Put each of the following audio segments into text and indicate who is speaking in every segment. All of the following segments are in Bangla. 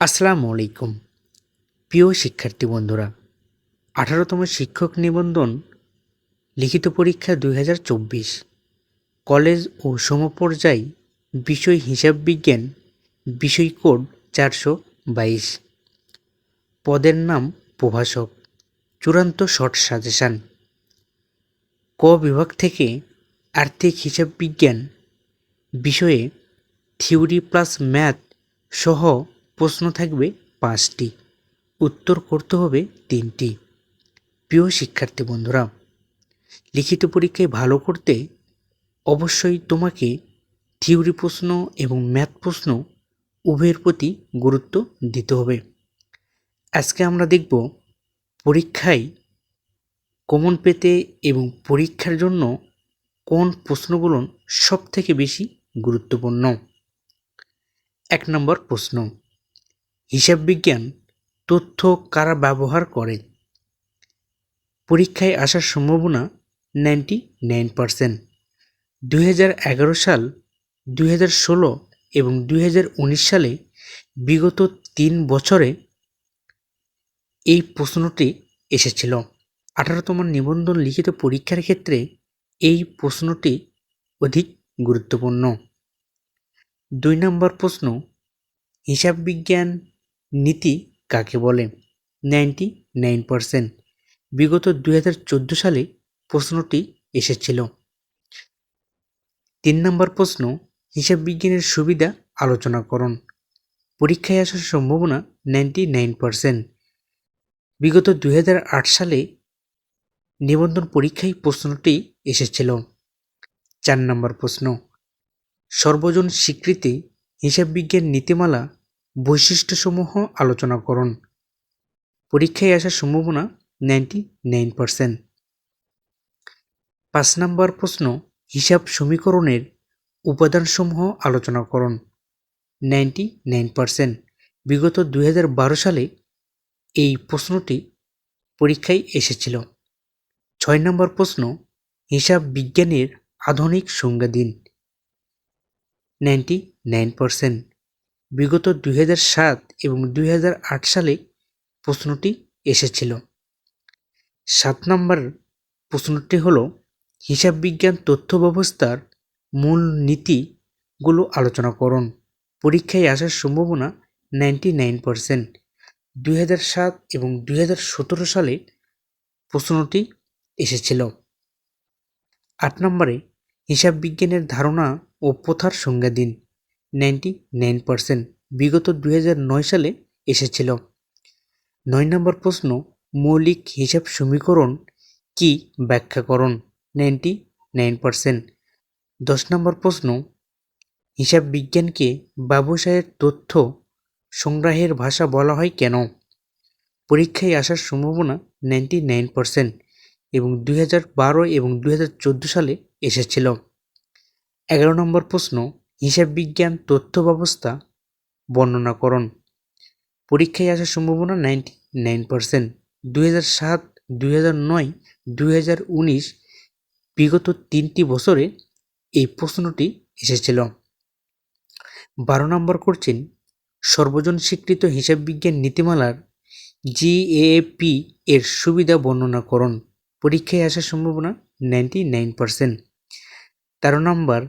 Speaker 1: আসসালামু আলাইকুম। প্রিয় শিক্ষার্থী বন্ধুরা, আঠারোতম শিক্ষক নিবন্ধন লিখিত পরীক্ষা দুই হাজার চব্বিশ। কলেজ ও সমপর্যায় বিষয় হিসাব বিজ্ঞান বিষয় কোড চারশো বাইশ। পদের নাম প্রভাষক। চূড়ান্ত শর্ট সাজেশান। ক বিভাগ থেকে আর্থিক হিসাব বিজ্ঞান বিষয়ে থিওরি প্লাস ম্যাথ সহ প্রশ্ন থাকবে পাঁচটি। উত্তর করতে হবে তিনটি। প্রিয় শিক্ষার্থী বন্ধুরা, লিখিত পরীক্ষায় ভালো করতে অবশ্যই তোমাকে থিওরি প্রশ্ন এবং ম্যাথ প্রশ্ন উভয়ের প্রতি গুরুত্ব দিতে হবে। আজকে আমরা দেখব পরীক্ষায় কমন পেতে এবং পরীক্ষার জন্য কোন প্রশ্নগুলো সব থেকে বেশি গুরুত্বপূর্ণ। এক নম্বর প্রশ্ন হিসাব বিজ্ঞান তথ্য কারা ব্যবহার করে? পরীক্ষায় আসার সম্ভাবনা নাইনটি নাইন পারসেন্ট। দুই সাল, দুই এবং দুই হাজার উনিশ সালে বিগত তিন বছরে এই প্রশ্নটি এসেছিল। আঠারোতম নিবন্ধন লিখিত পরীক্ষার ক্ষেত্রে এই প্রশ্নটি অধিক গুরুত্বপূর্ণ। দুই নম্বর প্রশ্ন হিসাব বিজ্ঞান নীতি কাকে বলে? নাইনটি নাইন পারসেন্ট বিগত দুই হাজার চোদ্দ সালে প্রশ্নটি এসেছিল। তিন নম্বর প্রশ্ন, হিসাব বিজ্ঞানের সুবিধা আলোচনা করুন। পরীক্ষায় আসার সম্ভাবনা নাইনটি নাইন পারসেন্ট বিগত দুই হাজার আট সালে নিবন্ধন পরীক্ষায় প্রশ্নটি এসেছিল। চার নম্বর প্রশ্ন, সর্বজন স্বীকৃতি হিসাব বিজ্ঞান নীতিমালা বৈশিষ্ট্যসমূহ আলোচনা করুন। পরীক্ষায় আসার সম্ভাবনা নাইনটি নাইন পারসেন্ট পাঁচ নম্বর প্রশ্ন, হিসাব সমীকরণের উপাদানসমূহ আলোচনা করুন। নাইনটি নাইন পারসেন্ট বিগত দুই হাজার বারো সালে এই প্রশ্নটি পরীক্ষায় এসেছিল। ছয় নম্বর প্রশ্ন, হিসাব বিজ্ঞানের আধুনিক সংজ্ঞা দিন। নাইনটি নাইন পারসেন্ট বিগত দুই সাত এবং দুই আট সালে প্রশ্নটি এসেছিল। সাত নম্বর প্রশ্নটি হল, হিসাব বিজ্ঞান তথ্য ব্যবস্থার মূল নীতিগুলো আলোচনা করুন। পরীক্ষায় আসার সম্ভাবনা নাইনটি নাইন পারসেন্ট। দুই সাত এবং দুই সতেরো সালে প্রশ্নটি এসেছিল। আট নম্বরে, হিসাব বিজ্ঞানের ধারণা ও প্রথার সংজ্ঞা দিন। নাইনটি নাইন পারসেন্ট বিগত দুই হাজার নয় সালে এসেছিল। নয় নম্বর প্রশ্ন, মৌলিক হিসাব সমীকরণ কি? ব্যাখ্যা করুন। Ninety nine percent. দশ নম্বর প্রশ্ন, হিসাব বিজ্ঞানকে ব্যবসায়ের তথ্য সংগ্রহের ভাষা বলা হয় কেন? পরীক্ষায় আসার সম্ভাবনা নাইনটি নাইন পারসেন্ট এবং দুই এবং দুই হাজার চোদ্দ সালে এসেছিল। এগারো নম্বর প্রশ্ন হিসাব বিজ্ঞান, তথ্য ব্যবস্থা বর্ণনা করুন পরীক্ষায় আসার সম্ভাবনা নাইনটি নাইন পারসেন্ট দুই হাজার সাত, দুই হাজার নয়, দুই হাজার উনিশ বিগত তিনটি বছরে এই প্রশ্নটি এসেছিল। বারো নম্বর করছেন সর্বজন স্বীকৃত হিসাব বিজ্ঞান নীতিমালার জিএপি এর সুবিধা বর্ণনা করুন পরীক্ষায় আসার সম্ভাবনা নাইনটি নাইন পারসেন্ট তেরো নম্বর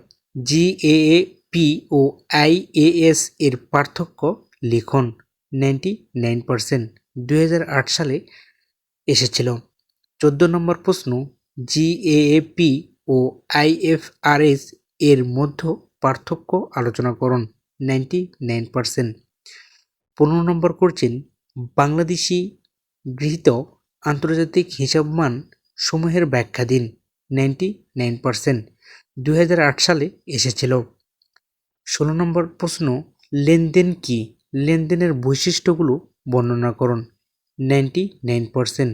Speaker 1: জিএএপি ও আইএএস এর পার্থক্য লিখন। নাইনটি নাইন পারসেন্ট দুই সালে এসেছিল। চোদ্দ নম্বর প্রশ্ন জিএএপি ও আইএফআরএস এর মধ্য পার্থক্য আলোচনা করুন। নাইনটি নাইন পারসেন্ট পনেরো নম্বর করছেন বাংলাদেশি গৃহীত আন্তর্জাতিক হিসাবমান সমূহের ব্যাখ্যা দিন। নাইনটি নাইন পারসেন্ট সালে এসেছিল। ষোলো নম্বর প্রশ্ন, লেনদেন কি? লেনদেনের বৈশিষ্ট্যগুলো বর্ণনা করুন। নাইনটি নাইন পারসেন্ট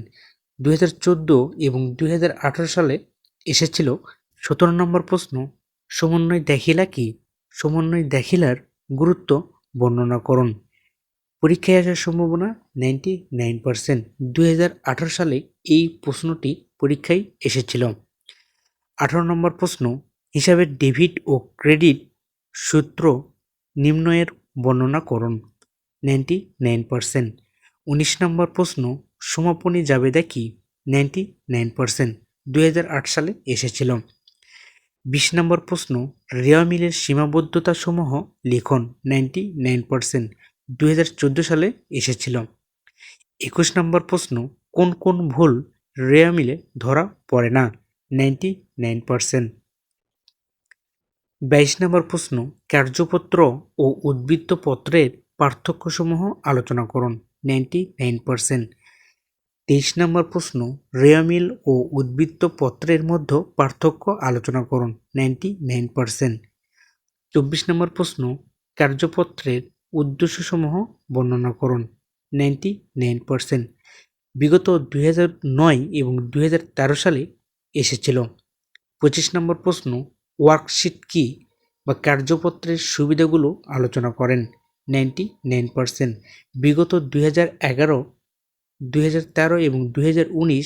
Speaker 1: দু হাজার চোদ্দ এবং দুই হাজার আঠারো সালে এসেছিল সতেরো নম্বর প্রশ্ন, সমন্বয় দেখিলা কি? সমন্বয় দেখিলার গুরুত্ব বর্ণনা করুন। পরীক্ষায় আসার সম্ভাবনা নাইনটি নাইন পারসেন্ট দু হাজার আঠারো সালে এই প্রশ্নটি পরীক্ষায় এসেছিল। আঠারো নম্বর প্রশ্ন, হিসাবে ডেবিট ও ক্রেডিট সূত্র নিম্নয়ের বর্ণনা করুন। নাইনটি নাইন পার্সেন্ট উনিশ নম্বর প্রশ্ন, সমাপনী জাবেদা কি? নাইনটি নাইন পার্সেন্ট দুই সালে এসেছিল। বিশ নম্বর প্রশ্ন, রেওয়া মিলের সীমাবদ্ধতাসমূহ লিখন। নাইনটি নাইন পার্সেন্ট দুই সালে এসেছিল। একুশ নম্বর প্রশ্ন, কোন কোন ভুল রেওয়া মিলে ধরা পড়ে না? নাইনটি নাইন পার্সেন্ট বাইশ নম্বর প্রশ্ন, কার্যপত্র ও উদ্বৃত্ত পত্রের পার্থক্যসমূহ আলোচনা করুন, নাইনটি নাইন পার্সেন্ট। তেইশ নম্বর প্রশ্ন রেয়ামিল ও উদ্বৃত্ত পত্রের মধ্যে পার্থক্য আলোচনা করুন, নাইনটি নাইন পার্সেন্ট। চব্বিশ নম্বর প্রশ্ন, কার্যপত্রের উদ্দেশ্যসমূহ বর্ণনা করুন, নাইনটি নাইন পার্সেন্ট। বিগত দুই নয় এবং দুই হাজার তেরো সালে এসেছিল। পঁচিশ নম্বর প্রশ্ন ওয়ার্কশিট কি বা কার্যপত্রের সুবিধাগুলো আলোচনা করেন নাইনটি নাইন পার্সেন্ট। বিগত দুই হাজার এগারো, দুই হাজার তেরো এবং দুই হাজার উনিশ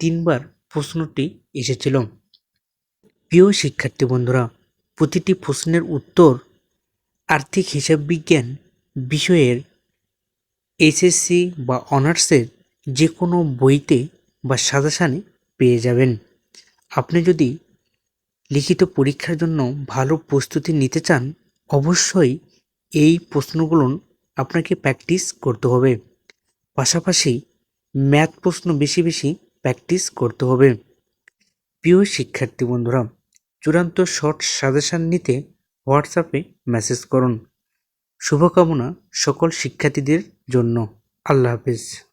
Speaker 1: তিনবার প্রশ্নটি এসেছিল। প্রিয় শিক্ষার্থী বন্ধুরা, প্রতিটি প্রশ্নের উত্তর আর্থিক হিসাব বিজ্ঞান বিষয়ের এসএসসি বা অনার্সের যে কোনো বইতে বা সাজেশানে পেয়ে যাবেন। আপনি যদি লিখিত পরীক্ষার জন্য ভালো প্রস্তুতি নিতে চান, অবশ্যই এই প্রশ্নগুলো আপনাকে প্র্যাকটিস করতে হবে। পাশাপাশি ম্যাথ প্রশ্ন বেশি বেশি প্র্যাকটিস করতে হবে। প্রিয় শিক্ষার্থী বন্ধুরা, চূড়ান্ত শর্ট সাজেশান নিতে হোয়াটসঅ্যাপে মেসেজ করুন। শুভকামনা সকল শিক্ষার্থীদের জন্য। আল্লাহ হাফিজ।